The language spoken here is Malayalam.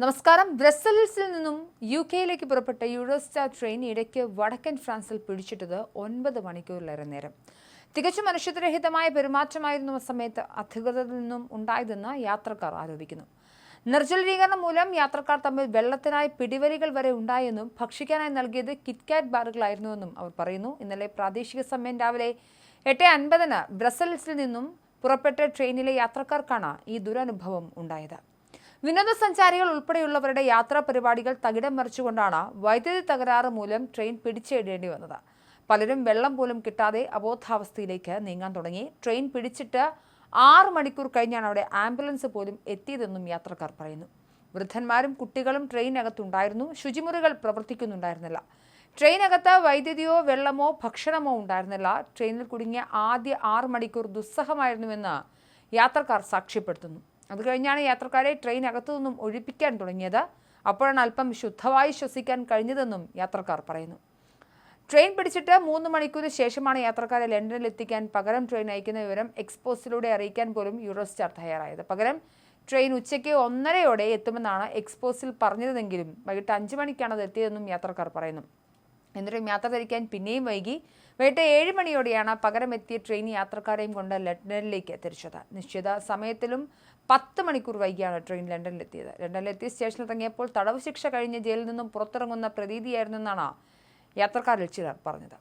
നമസ്കാരം. ബ്രസൽസിൽ നിന്നും യു കെയിലേക്ക് പുറപ്പെട്ട യൂറോസ്റ്റാർ ട്രെയിൻ ഇടയ്ക്ക് വടക്കൻ ഫ്രാൻസിൽ പിടിച്ചിട്ടത് ഒൻപത് മണിക്കൂറിലേറെ നേരം. തികച്ചും മനുഷ്യരഹിതമായ പെരുമാറ്റമായിരുന്നു സമയത്ത് അധികൃതരിൽ നിന്നും ഉണ്ടായതെന്ന് യാത്രക്കാർ ആരോപിക്കുന്നു. നിർജലീകരണം മൂലം യാത്രക്കാർ തമ്മിൽ വെള്ളത്തിനായി പിടിവലികൾ വരെ ഉണ്ടായെന്നും ഭക്ഷിക്കാനായി നൽകിയത് കിറ്റ്കാറ്റ് ബാറുകളായിരുന്നുവെന്നും അവർ പറയുന്നു. ഇന്നലെ പ്രാദേശിക സമയം രാവിലെ എട്ട് അൻപതിന് ബ്രസൽസിൽ നിന്നും പുറപ്പെട്ട ട്രെയിനിലെ യാത്രക്കാർക്കാണ് ഈ ദുരനുഭവം ഉണ്ടായത്. വിനോദസഞ്ചാരികൾ ഉൾപ്പെടെയുള്ളവരുടെ യാത്രാ പരിപാടികൾ തകിടം മറിച്ചുകൊണ്ടാണ് വൈദ്യുതി തകരാറ് മൂലം ട്രെയിൻ പിടിച്ചേടേണ്ടി വന്നത്. പലരും വെള്ളം പോലും കിട്ടാതെ അബോധാവസ്ഥയിലേക്ക് നീങ്ങാൻ തുടങ്ങി. ട്രെയിൻ പിടിച്ചിട്ട് ആറ് മണിക്കൂർ കഴിഞ്ഞാണ് അവിടെ ആംബുലൻസ് പോലും എത്തിയതെന്നും യാത്രക്കാർ പറയുന്നു. വൃദ്ധന്മാരും കുട്ടികളും ട്രെയിനകത്തുണ്ടായിരുന്നു. ശുചിമുറികൾ പ്രവർത്തിക്കുന്നുണ്ടായിരുന്നില്ല. ട്രെയിനകത്ത് വൈദ്യുതിയോ വെള്ളമോ ഭക്ഷണമോ ഉണ്ടായിരുന്നില്ല. ട്രെയിനിൽ കുടുങ്ങിയ ആദ്യ ആറ് മണിക്കൂർ ദുസ്സഹമായിരുന്നുവെന്ന് യാത്രക്കാർ സാക്ഷ്യപ്പെടുത്തുന്നു. അത് കഴിഞ്ഞാണ് യാത്രക്കാരെ ട്രെയിൻ അകത്തു നിന്നും ഒഴിപ്പിക്കാൻ തുടങ്ങിയത്. അപ്പോഴാണ് അല്പം ശുദ്ധമായി ശ്വസിക്കാൻ കഴിഞ്ഞതെന്നും യാത്രക്കാർ പറയുന്നു. ട്രെയിൻ പിടിച്ചിട്ട് മൂന്ന് മണിക്കൂറിന് ശേഷമാണ് യാത്രക്കാരെ ലണ്ടനിൽ എത്തിക്കാൻ പകരം ട്രെയിൻ അയക്കുന്ന വിവരം എക്സ്പോസിലൂടെ അറിയിക്കാൻ പോലും യൂറോസ്റ്റാർ തയ്യാറായത്. പകരം ട്രെയിൻ ഉച്ചയ്ക്ക് ഒന്നരയോടെ എത്തുമെന്നാണ് എക്സ്പോസിൽ പറഞ്ഞതെങ്കിലും വൈകിട്ട് അഞ്ച് മണിക്കാണ് അത് എത്തിയതെന്നും യാത്രക്കാർ പറയുന്നു. എന്നിട്ടും യാത്ര തിരിക്കാൻ പിന്നെയും വൈകി. വൈകിട്ട് ഏഴ് മണിയോടെയാണ് പകരമെത്തിയ ട്രെയിൻ യാത്രക്കാരെയും കൊണ്ട് ലണ്ടനിലേക്ക് തിരിച്ചത്. നിശ്ചിത സമയത്തിലും പത്ത് മണിക്കൂർ വൈകിയാണ് ട്രെയിൻ ലണ്ടനിലെത്തിയത്. ലണ്ടനിലെത്തിയ സ്റ്റേഷനിൽ ഇറങ്ങിയപ്പോൾ തടവ് ശിക്ഷ കഴിഞ്ഞ് ജയിലിൽ നിന്നും പുറത്തിറങ്ങുന്ന പ്രതീതിയായിരുന്നെന്നാണ് യാത്രക്കാരിൽ ചിലർ പറഞ്ഞത്.